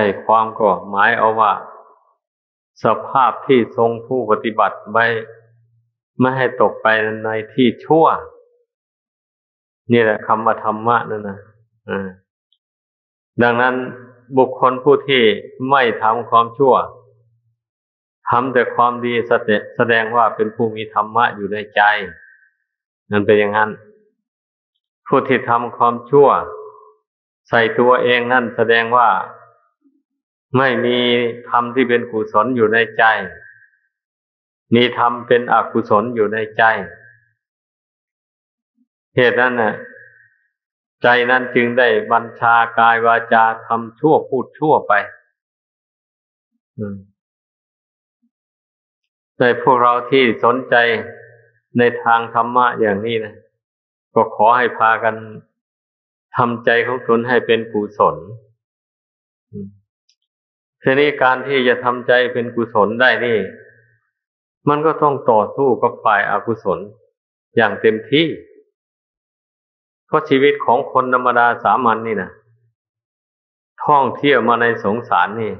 ใจความก็หมายเอาว่า สภาพที่ทรงผู้ปฏิบัติไว้ไม่ให้ตกไปในที่ชั่ว นี่แหละคำว่าธรรมะนั่นนะอ่าดังนั้นบุคคลผู้ที่ไม่ทำความชั่วทำแต่ความดีแสดงว่าเป็นผู้มีธรรมะอยู่ในใจ นั่นเป็นอย่างนั้น ผู้ที่ทำความชั่ว ใส่ตัวเองนั่นแสดงว่า ไม่มีธรรมที่เป็นกุศลอยู่ในใจ มีธรรมเป็นอกุศลอยู่ในใจ เหตุนั้นน่ะ ใจนั้นจึงได้บัญชากายวาจาทำชั่วพูดชั่วไปในพวกเราที่สนใจในทางธรรมะอย่างนี้นะก็ขอให้พากันทำใจของตนให้เป็นกุศล ทีนี้การที่จะทำใจเป็นกุศลได้นี่ มันก็ต้องต่อสู้กับฝ่ายอากุศลอย่างเต็มที่ เพราะชีวิตของคนธรรมดาสามัญนนี่นะท่องเที่ยวมาในสงสารนี่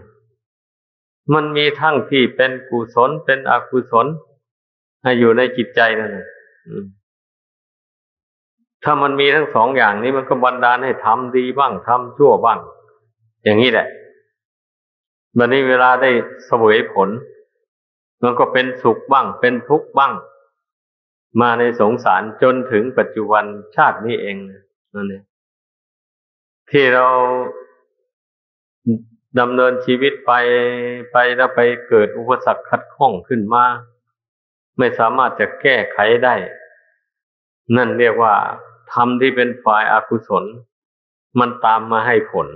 มันมีทั้งที่เป็นกุศลเป็นอกุศลอยู่ในจิตใจนั่นนะถ้ามันมีทั้งสองอย่างนี้มันก็บันดาลให้ทำดีบ้างทำชั่วบ้าง อย่างนี้แหละ วันนี้เวลาได้เสวยผล มันก็เป็นสุขบ้าง เป็นทุกข์บ้าง มาในสงสารจนถึงปัจจุบันชาตินี้เองนั่นเองที่เราดำเนินชีวิตไปไปแล้วไปเกิดอุปสรรคขัดข้องขึ้นมา ไม่สามารถจะแก้ไขได้ นั่นเรียกว่าทำที่เป็นฝ่ายอากุศล มันตามมาให้ผล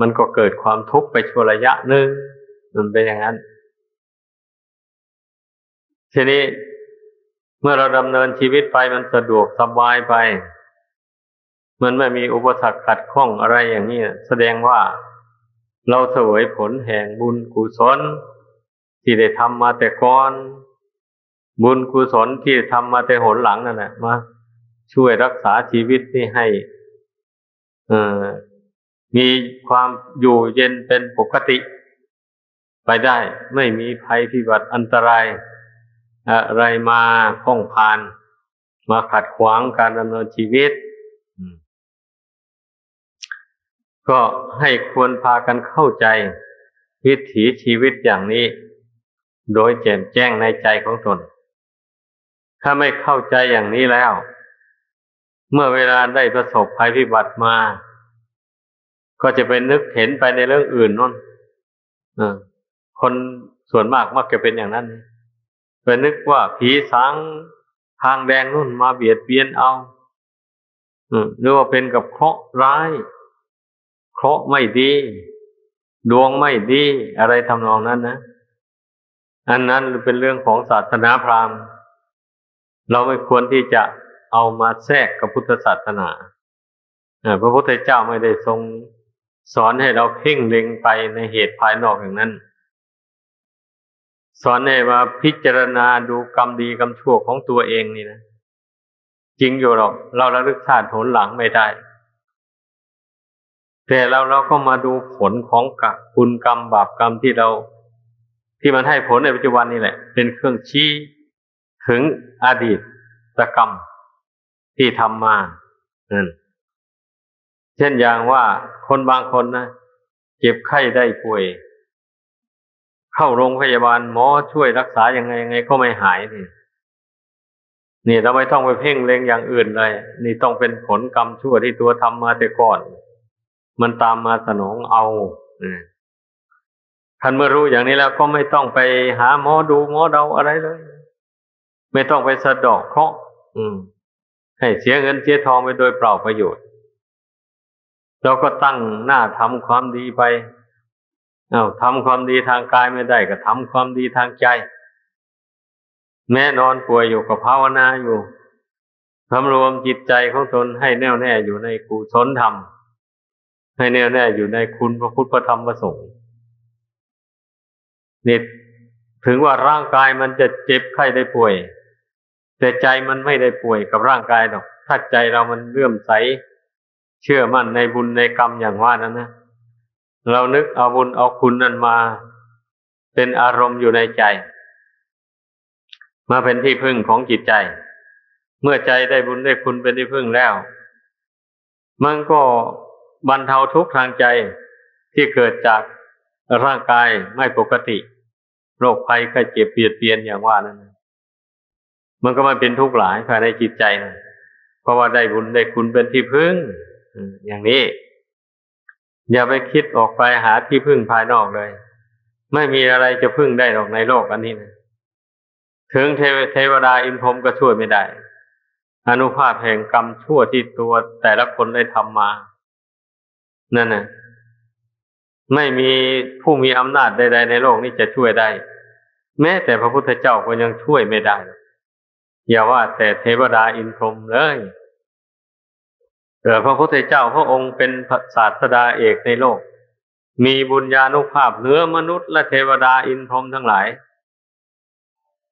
มันก็เกิดความทุกข์ไปชั่วระยะหนึ่งมันเป็นอย่างนั้น ทีนี้เมื่อเราดำเนินชีวิตไปมันสะดวกสบายไป มันไม่มีอุปสรรคขัดข้องอะไรอย่างนี้แสดงว่าเราเสวยผลแห่งบุญกุศล ที่ได้ทำมาแต่ก่อน บุญกุศลที่ทำมาแต่หนหลังนั่นแหละมาช่วยรักษาชีวิตนี่ให้ เมีความอยู่เย็นเป็นปกติ ไปได้ไม่มีภัยพิบัติอันตราย อะไรมาพ้องพาน มาขัดขวางการดำเนินชีวิต ก็ให้ควรพากันเข้าใจ วิถีชีวิตอย่างนี้ โดยแจ่มแจ้งในใจของตน ถ้าไม่เข้าใจอย่างนี้แล้ว เมื่อเวลาได้ประสบภัยพิบัติมา ก็จะไปนึกเห็นไปในเรื่องอื่นนั่นคนส่วนมากมักจะเป็นอย่างนั้นไปนึกว่าผีสางทางแดงนู่นมาเบียดเบียนเอาหรือว่าเป็นกับเคราะห์ร้าย เคราะห์ไม่ดี ดวงไม่ดี อะไรทำนองนั้นนะอันนั้นเป็นเรื่องของศาสนาพราหมณ์ เราไม่ควรที่จะเอามาแทรกกับพุทธศาสนาพระพุทธเจ้าไม่ได้ทรง สอนให้เราเพ่งเล็งไปในเหตุภายนอกอย่างนั้น สอนให้มาพิจารณาดูกรรมดีกรรมชั่วของตัวเองนี่นะ จริงอยู่หรอก เราระลึกชาติผลหลังไม่ได้ แต่เราเราก็มาดูผลของกับคุณกรรมบาปกรรมที่เรา ที่มันให้ผลในปัจจุบันนี่แหละ เป็นเครื่องชี้ถึงอดีตกรรมที่ทำมานั่น ช่นอย่างว่าคนบางคนนะเจ็บไข้ได้ป่วย เข้าโรงพยาบาลหมอช่วยรักษายังไงยังไงก็ไม่หายนี่นี่เราไม่ต้องไปเพ่งเล็งอย่างอื่นเลย นี่ต้องเป็นผลกรรมชั่วที่ตัวทำมาแต่ก่อน มันตามมาสนองเอาท่านเมื่อรู้อย่างนี้แล้วก็ไม่ต้องไปหาหมอดูหมอเดาอะไรเลย ไม่ต้องไปสะดอกเคราะห์ให้เสียเงินเสียทองไปโดยเปล่าประโยชน์ เราก็ตั้งหน้าทำความดีไปเอาทำความดีทางกายไม่ได้ก็ทำความดีทางใจ แม่นอนป่วยอยู่กับภาวนาอยู่ทำรวมจิตใจของตนให้แน่วแน่อยู่ในกุศลธรรม ให้แน่วแน่อยู่ในคุณพระพุทธพระธรรมพระสงฆ์นี่ถึงว่าร่างกายมันจะเจ็บไข้ได้ป่วย แต่ใจมันไม่ได้ป่วยกับร่างกายหรอกถ้าใจเรามันเลื่อมใส เชื่อมั่นในบุญในกรรมอย่างว่านั้นนะเรานึกเอาบุญเอาคุณนั่นมา เป็นอารมณ์อยู่ในใจ มาเป็นที่พึ่งของจิตใจ เมื่อใจได้บุญได้คุณเป็นที่พึ่งแล้ว มันก็บรรเทาทุกข์ทางใจที่เกิดจากร่างกายไม่ปกติ โรคภัยไข้เจ็บเบียดเบียนอย่างว่านั้นมันก็มาเป็นทุกข์หลายภายในจิตใจนะเพราะว่าได้บุญได้คุณเป็นที่พึ่ง อย่างนี้ อย่าไปคิดออกไปหาที่พึ่งภายนอกเลย ไม่มีอะไรจะพึ่งได้หรอกในโลกอันนี้นะถึงเทวเทวดาอินพรมก็ช่วยไม่ได้ อนุภาพแห่งกรรมชั่วที่ตัวแต่ละคนได้ทำมา นั่นนะไม่มีผู้มีอำนาจใดๆในโลกนี้จะช่วยได้ แม้แต่พระพุทธเจ้าก็ยังช่วยไม่ได้ อย่าว่าแต่เทวดาอินพรหมเลย เกิดพระพุทธเจ้าพระองค์เป็นศาสดาเอกในโลก มีบุญญาณุภาพเหนือมนุษย์และเทวดาอินพรหมทั้งหลาย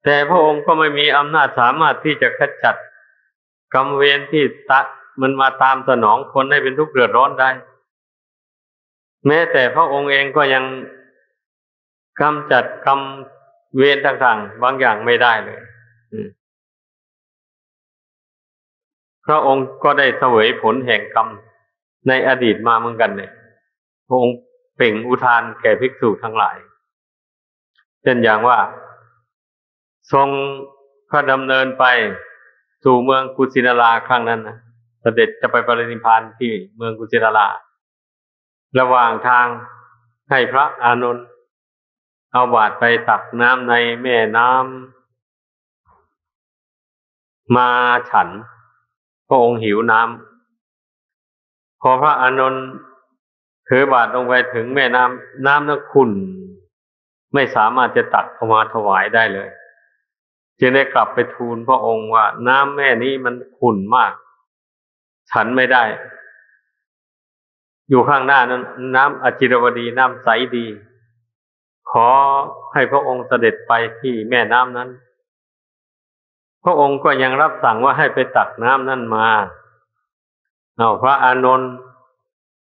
แต่พระองค์ก็ไม่มีอำนาจสามารถที่จะขจัดกรรมเวรที่ตะมันมาตามสนองคนให้เป็นทุกข์เดือดร้อนได้ แม้แต่พระองค์เองก็ยังกำจัดกรรมเวรต่างๆ บางอย่างไม่ได้เลย พระองค์ก็ได้เสวยผลแห่งกรรมในอดีตมาเหมือนกันเนี่ยพระองค์เป่งอุทานแก่ภิกษุทั้งหลาย เช่นอย่างว่า ทรงพระดำเนินไปสู่เมืองกุสินาราครั้งนั้นนะเสด็จจะไปปรินิพานที่เมืองกุสินารา ระหว่างทางให้พระอานนท์เอาบาตรไปตักน้ำในแม่น้ำมาฉัน พระองค์หิวน้ำพอพระอานนท์ถือบาตรลงไปถึงแม่น้ำน้ำนั้นขุ่นไม่สามารถจะตักออกมาถวายได้เลย จึงได้กลับไปทูลพระองค์ว่า น้ำแม่นี้มันขุ่นมาก ฉันไม่ได้ อยู่ข้างหน้านั้น น้ำอจิรวดีน้ำใสดี ขอให้พระองค์เสด็จไปที่แม่น้ำนั้น พระองค์ก็ยังรับสั่งว่าให้ไปตักน้ำนั่นมา เอาพระอานนท์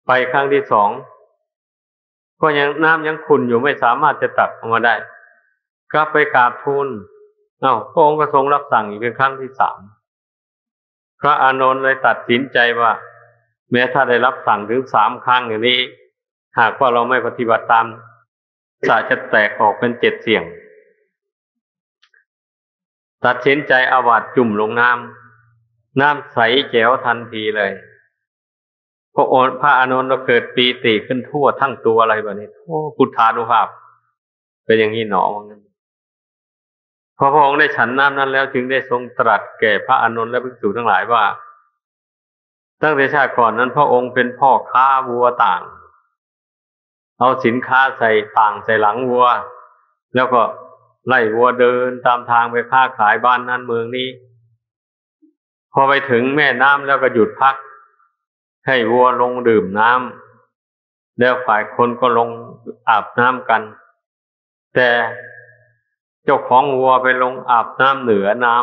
ไปครั้งที่สองก็ยังน้ำยังขุ่นอยู่ไม่สามารถจะตักออกมาได้กลับไปกราบทูลเอาพระองค์ก็ทรงรับสั่งอีกเป็นครั้งที่สามพระอานนท์เลยตัดสินใจว่า แม้ถ้าได้รับสั่งถึงสามครั้งอย่างนี้ หากว่าเราไม่ปฏิบัติตามจะจะแตกออกเป็นเจ็ดเสี่ยง ตัดสินใจอาวัตจุ่มลงน้ำน้ำใสแจ๋วทันทีเลยพระโอนพระอานนท์ก็เกิดปีติขึ้นทั่วทั้งตัวอะไรแบบนี้โอ้พุทธานุภาพ เป็นอย่างนี้หนอมันพอพระองค์ได้ฉันน้ำนั้นแล้วจึงได้ทรงตรัสแก่พระอานนท์และภิกษุทั้งหลายว่า ตั้งแต่ชาติก่อนนั้น พระองค์เป็นพ่อค้าวัวต่าง เอาสินค้าใส่ต่างใส่หลังวัว แล้วก็ ไล่วัวเดินตามทางไปค้าขายบ้านนั้นเมืองนี้ พอไปถึงแม่น้ำแล้วก็หยุดพัก ให้วัวลงดื่มน้ำแล้วฝ่ายคนก็ลงอาบน้ำกัน แต่เจ้าของวัวไปลงอาบน้ำเหนือน้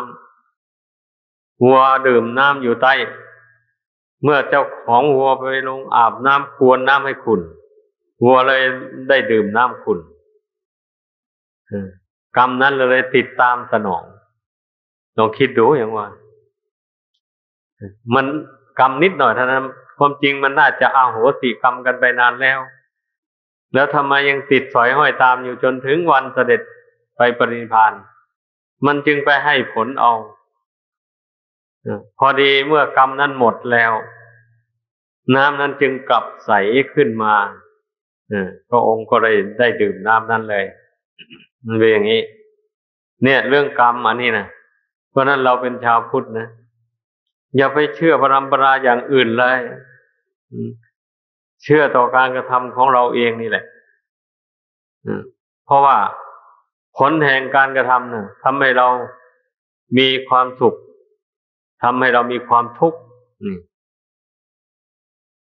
ำวัวดื่มน้ำอยู่ใต้ เมื่อเจ้าของวัวไปลงอาบน้ำควรน้ำให้ขุนวัวเลยได้ดื่มน้ำขุน กรรมนั้นเลยติดตามสนองลองคิดดูอย่างว่า มันกรรมนิดหน่อยเท่านั้น ความจริงมันน่าจะอาโหสิกรรมกันไปนานแล้ว แล้วทำไมยังติดสอยห้อยตามอยู่จนถึงวันเสด็จไปปรินิพาน มันจึงไปให้ผลเอาพอดีเมื่อกรรมนั้นหมดแล้ว น้ำนั้นจึงกลับใสขึ้นมาพระองค์ก็เลยได้ดื่มน้ำนั้นเลย มันเป็นอย่างนี้ เนี่ย เรื่องกรรมอันนี้นะเพราะนั้นเราเป็นชาวพุทธนะอย่าไปเชื่อพรำปราอย่างอื่นเลยเชื่อต่อการกระทำของเราเองนี่แหละเพราะว่าผลแห่งการกระทำนะ่ะทำให้เรามีความสุขทำให้เรามีความทุกข์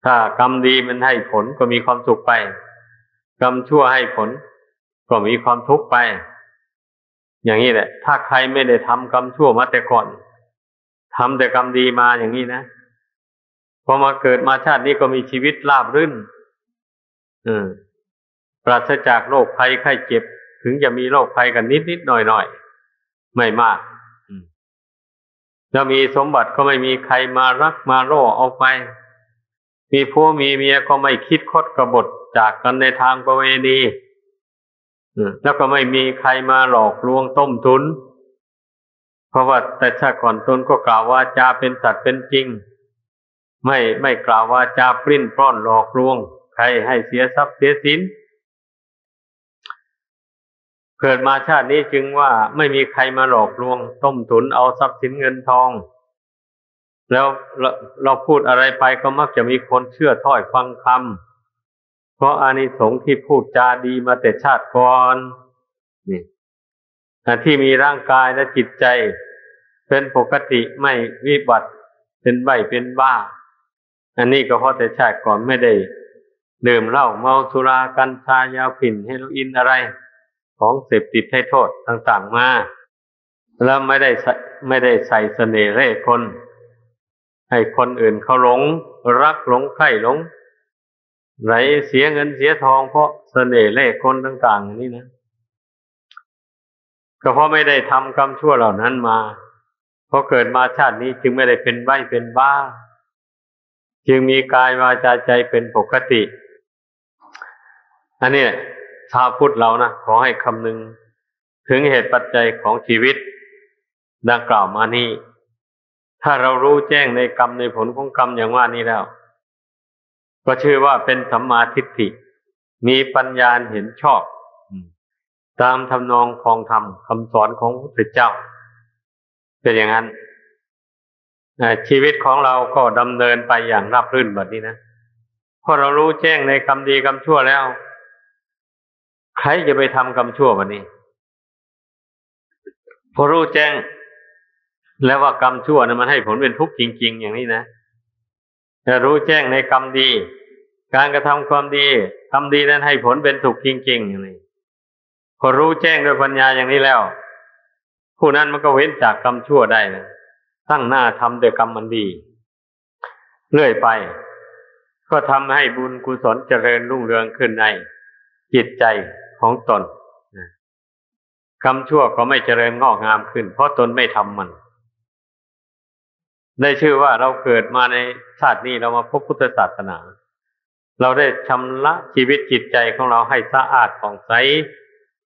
ถ้ากรรมดีมันให้ผลก็มีความสุขไป กรรมชั่วให้ผล ก็มีความทุกข์ไป อย่างนี้แหละ ถ้าใครไม่ได้ทำกรรมชั่วมาแต่ก่อนทำแต่กรรมดีมาอย่างนี้นะพอมาเกิดมาชาตินี้ก็มีชีวิตราบรื่นออปราศจากโรคภัยไข้เจ็บ ถึงจะมีโรคภัยกันนิดนิดหน่อยหน่อยไม่มากแล้วมีสมบัติก็ไม่มีใครมารักมาโร่เอาไป มีผัวมีเมียก็ไม่คิดคดกระบฏจากกันในทางประเวณี แล้วก็ไม่มีใครมาหลอกลวงต้มทุน เพราะว่าแต่ชาติก่อนตนก็กล่าวว่าจาเป็นสัตว์เป็นจริง ไม่ไม่กล่าวว่าจาปริ้นปล้อนหลอกลวง ใครให้เสียทรัพย์เสียสินเกิดมาชาตินี้จึงว่าไม่มีใครมาหลอกลวง ต้มตุนเอาทรัพย์สินเงินทอง แล้วเราเราพูดอะไรไปก็มักจะมีคนเชื่อถ้อยฟังคำ ราะอานิสงส์ที่พูดจาดีมาแต่ชาติก่อนนี่ที่มีร่างกายและจิตใจ เป็นปกติไม่วิบัติเป็นใบเป็นบ้า อันนี้ก็เพราะแต่ชาติก่อนไม่ได้ดื่มเหล้าเมาสุรากัญชายาฝิ่นเฮโรอีนอะไร ของเสพติดให้โทษต่างๆมาแล้วไม่ได้ไม่ได้ใส่เสน่ห์เร่คน ให้คนอื่นเขาหลง รักหลงใคร่หลง ไหลเสียเงินเสียทองเพราะเสน่ห์เล่คนต่างๆนี่นะก็เพราะไม่ได้ทำกรรมชั่วเหล่านั้นมาเพราะเกิดมาชาตินี้จึงไม่ได้เป็นใบเป็นบ้า จึงมีกายวาจาใจเป็นปกติ อันนี้ชาวพุทธเรานะขอให้คำนึงถึงเหตุปัจจัยของชีวิต ดังกล่าวมานี้ ถ้าเรารู้แจ้งในกรรมในผลของกรรมอย่างว่านี้แล้ว ก็ชื่อว่าเป็นสัมมาทิฏฐิ มีปัญญาเห็นชอบ ตามทำนองของธรรมคำสอนของพระพุทธเจ้า เป็นอย่างนั้นชีวิตของเราก็ดำเนินไปอย่างราบรื่นแบบนี้นะพอเรารู้แจ้งในกรรมดีกรรมชั่วแล้ว ใครจะไปทำกรรมชั่ววันนี้ พอรู้แจ้ง แล้วว่ากรรมชั่วนะมันให้ผลเป็นทุกข์จริง ๆ อย่างนี้นะ แต่รู้แจ้งในกรรมดี การกระทำความดีทำดีนั้นให้ผลเป็นสุขจริงๆอย่างนี้พอรู้แจ้งด้วยปัญญาอย่างนี้แล้ว ผู้นั้นมันก็เว้นจากกรรมชั่วได้นะตั้งหน้าทำด้วยกรรมมันดี เรื่อยไป ก็ทำให้บุญกุศลเจริญรุ่งเรืองขึ้นในจิตใจของตนคำชั่วก็ไม่เจริญงอกงามขึ้น เพราะตนไม่ทำมัน ได้ชื่อว่าเราเกิดมาในชาตินี้เรามาพบพุทธศาสนา เราได้ชำระชีวิตจิตใจของเราให้สะอาดผ่องใส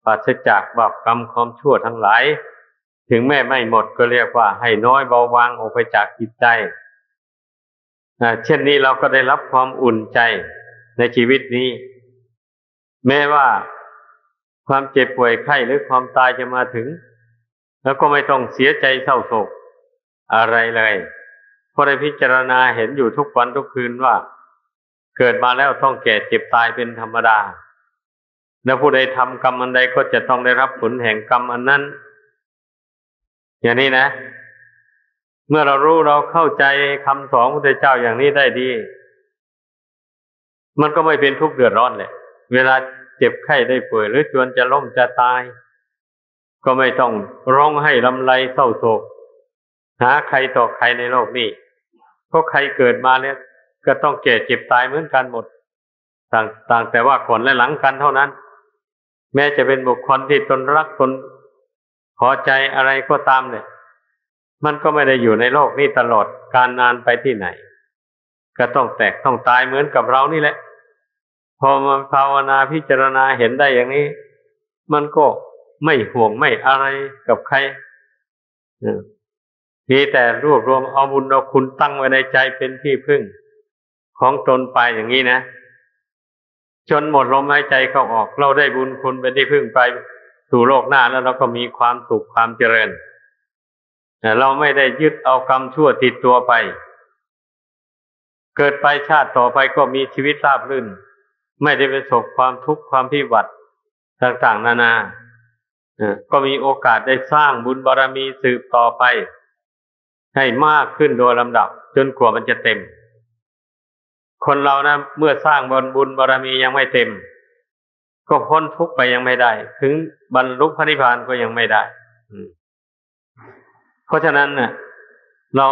ปราศจากบาปกรรมความชั่วทั้งหลาย ถึงแม้ไม่หมดก็เรียกว่าให้น้อยเบาบางออกไปจากจิตใจเช่นนี้เราก็ได้รับความอุ่นใจในชีวิตนี้ แม้ว่าความเจ็บป่วยไข้หรือความตายจะมาถึง แล้วก็ไม่ต้องเสียใจเศร้าโศก อะไรเลยเพราะได้พิจารณาเห็นอยู่ทุกวันทุกคืนว่า เกิดมาแล้วต้องแก่เจ็บตายเป็นธรรมดา แล้วผู้ใดทำกรรมอันใดก็จะต้องได้รับผลแห่งกรรมอันนั้น อย่างนี้นะ เมื่อเรารู้เราเข้าใจคำสอนพระเจ้าอย่างนี้ได้ดี มันก็ไม่เป็นทุกข์เดือดร้อนเลยเวลาเจ็บไข้ได้ป่วยหรือจวนจะล้มจะตาย ก็ไม่ต้องร้องให้ลำไรเศร้าโศก หาใครต่อใครในโลกนี้เพราะใครเกิดมาเนี่ยก็ต้องแก่เจ็บตายเหมือนกันหมด ต่างต่างแต่ว่าก่อนและหลังกันเท่านั้น แม้จะเป็นบุคคลที่ตนรักตนพอใจอะไรก็ตามเนี่ย มันก็ไม่ได้อยู่ในโลกนี้ตลอดการนานไปที่ไหน ก็ต้องแตกต้องตายเหมือนกับเรานี่แหละ พอมาภาวนาพิจารณาเห็นได้อย่างนี้ มันก็ไม่ห่วงไม่อะไรกับใคร มีแต่รวบรวมเอาบุญเอาคุณตั้งไว้ในใจเป็นที่พึ่ง ของตนไปอย่างนี้นะ จนหมดลมหายใจเข้าออก เราได้บุญคุณเป็นที่พึ่งไปสู่โลกหน้าแล้วเราก็มีความสุขความเจริญแต่เราไม่ได้ยึดเอากรรมชั่วติดตัวไป เกิดไปชาติต่อไปก็มีชีวิตราบรื่น ไม่ได้ประสบความทุกข์ความพิบัติต่างๆ นานา ก็มีโอกาสได้สร้างบุญบารรมีสืบต่อไป ให้มากขึ้นโดยลำดับ จนกว่ามันจะเต็ม คนเรานะ เมื่อสร้างบนบุญบารรมียังไม่เต็ม ก็พ้นทุกไปยังไม่ได้ ถึงบรรลุพระนิพพานก็ยังไม่ได้เพราะฉะนั้นเนะ่ยเรา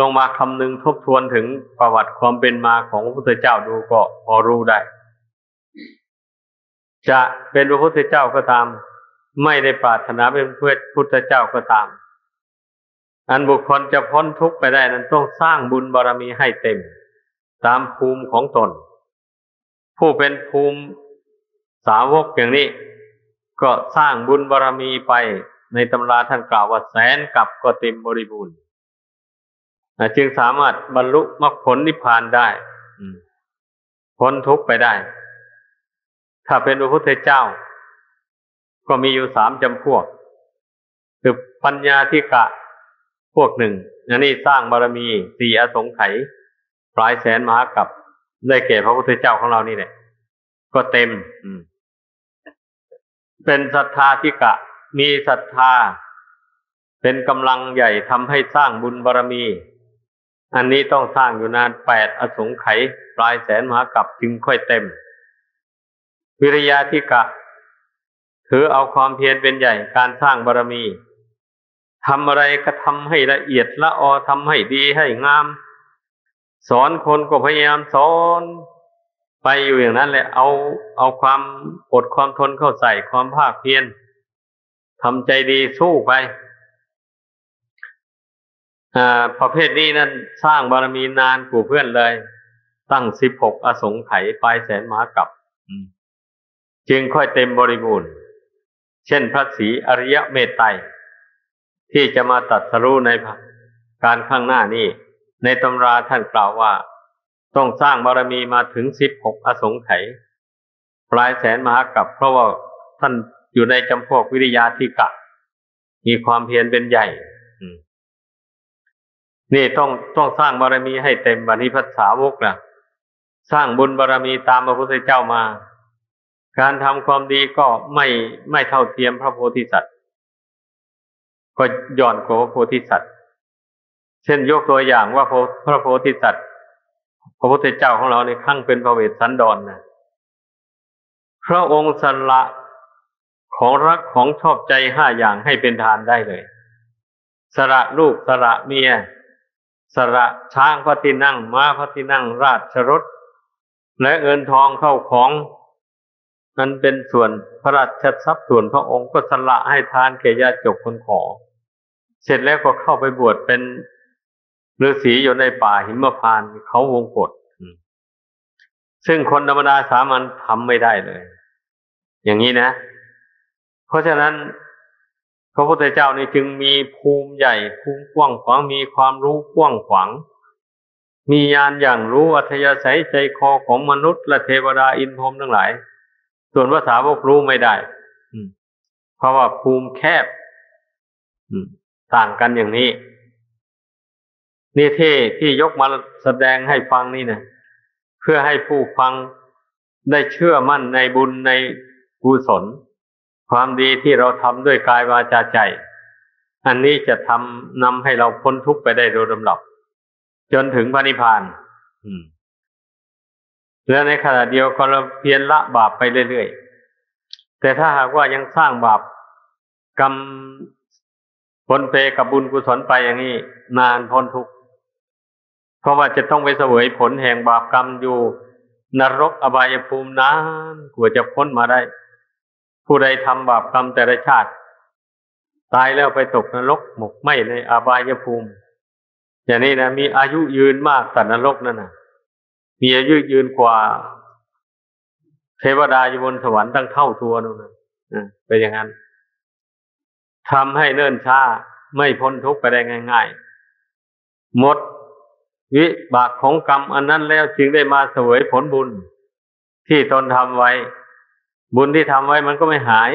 ลงมาคำนึงทบทวนถึงประวัติความเป็นมาของพระพุทธเจ้าดูก็พอรู้ได้ จะเป็นพระพุทธเจ้าก็ตาม ไม่ได้ปรารถนาเป็นพระพุทธเจ้าก็ตาม อันบุคคลจะพ้นทุกข์ไปได้นั้นต้องสร้างบุญบารรมีให้เต็ม ตามภูมิของตน ผู้เป็นภูมิสาวกอย่างนี้ ก็สร้างบุญบารรมีไปในตำราท่านกล่าวว่าแสนกับก็เต็มบริบูรณ์จึงสามารถบรรลุมรรคผลนิพพานได้พ้นทุกข์ไปได้ ถ้าเป็นพระพุทธเจ้า ก็มีอยู่สามจำพวก คือปัญญาธิกะ พวกหนึ่งนนี้สร้างบารมีสี่อสงไขยปลายแสนมหากับได้แก่พระพุทธเจ้าของเรานี่แหละก็เต็มเป็นศรัทธาธิกะ มีศรัทธา เป็นกำลังใหญ่ทำให้สร้างบุญบารรมี อันนี้ต้องสร้างอยู่นานแปดอสงไขยปลายแสนมหากับจึงค่อยเต็ม วิริยาธิกะ ถือเอาความเพียรเป็นใหญ่การสร้างบารรมี ทำอะไรก็ทำให้ละเอียดละออทำให้ดีให้งาม สอนคนก็พยายามสอน ไปอยู่อย่างนั้นแหละ เอาเอาความอดความทนเข้าใส่ความภาคเพียรทำใจดีสู้ไปอ่าประเภทนี้นั้นสร้างบารมีนานกว่าเพื่อนเลย ตั้งสิบหกอสงไขยปลายแสนมากับจึงค่อยเต็มบริบูรณ์ เช่นพระศรีอริยเมตไตร ที่จะมาตัดสรู้ในการข้างหน้านี้ ในตำราท่านกล่าวว่า ต้องสร้างบารมีมาถึงสิบหกอสงไขยปลายแสนมหากับเพราะว่าท่านอยู่ในจำพวกวิริยาธิกะ มีความเพียรเป็นใหญ่นี่ต้องต้องสร้างบารมีให้เต็มบันิพัฒสาวกนะสร้างบุญบารมีตามพระพุทธเจ้ามา การทำความดีก็ไม่ไม่เท่าเทียมพระโพธิสัตว์ ก็ย่อนกว่าพระโพธิสัตว์ เช่นยกตัวอย่างว่าพระโพธิสัตว์พระพุทธเจ้าของเราในขั้งเป็นพระเวสสันดรนนะพระองค์สละของรักของชอบใจห้าอย่างให้เป็นทานได้เลย สละลูกสละเมีย สละช้างพระที่นั่งม้าพระที่นั่งราชรถ และเงินทองเข้าของนั้นเป็นส่วนพระราชทรัพย์ส่วนพระองค์ก็สละให้ทานแก่ญาติจกคนขอ เสร็จแล้วก็เข้าไปบวชเป็นฤาษีอยู่ในป่าหิมพานเขาวงกฏซึ่งคนธรรมดาสามัญทำไม่ได้เลย อย่างนี้นะ เพราะฉะนั้นพระพุทธเจ้านี่จึงมีภูมิใหญ่ ภูมิกว้างขวางมีความรู้กว้างขวาง มีญาณอย่างรู้อัธยาศัยใจคอของมนุษย์ และเทวดาอินพรหมทั้งหลาย ส่วนภาษาพวกรู้ไม่ได้เพราะว่าภูมิแคบ ต่างกันอย่างนี้ นี่ที่ที่ยกมาแสดงให้ฟังนี่นะเพื่อให้ผู้ฟังได้เชื่อมั่นในบุญในกุศล ความดีที่เราทำด้วยกายวาจาใจ อันนี้จะทำนำให้เราพ้นทุกข์ไปได้โดยลำดับ จนถึงพระนิพพานแล้วในขณะเดียวกันเราเพียรละบาปไปเรื่อยๆแต่ถ้าหากว่ายังสร้างบาปกรรม ผลเปกับบุญกุศลไปอย่างนี้นานพ้นทุกข์เพราะว่าจะต้องไปเสวยผลแห่งบาปกรรมอยู่ นรกอบายภูมินานกว่าจะพ้นมาได้ ผู้ใดทำบาปกรรมแต่ละชาติ ตายแล้วไปตกนรกหมกไหมในอบายภูมิ อย่างนี้นะมีอายุยืนมากสัตว์นรกนั่นนะมีอายุยืนกว่า เทวดาอยู่บนสวรรค์ตั้งเท่าตัวนู่นนะเป็นอย่างนั้น ทำให้เนิ่นช้า ไม่พ้นทุกข์ไปได้ง่าย ๆ หมดวิบากของกรรมอันนั้นแล้วจึงได้มาเสวยผลบุญ ที่ตนทำไว้ บุญที่ทำไว้มันก็ไม่หาย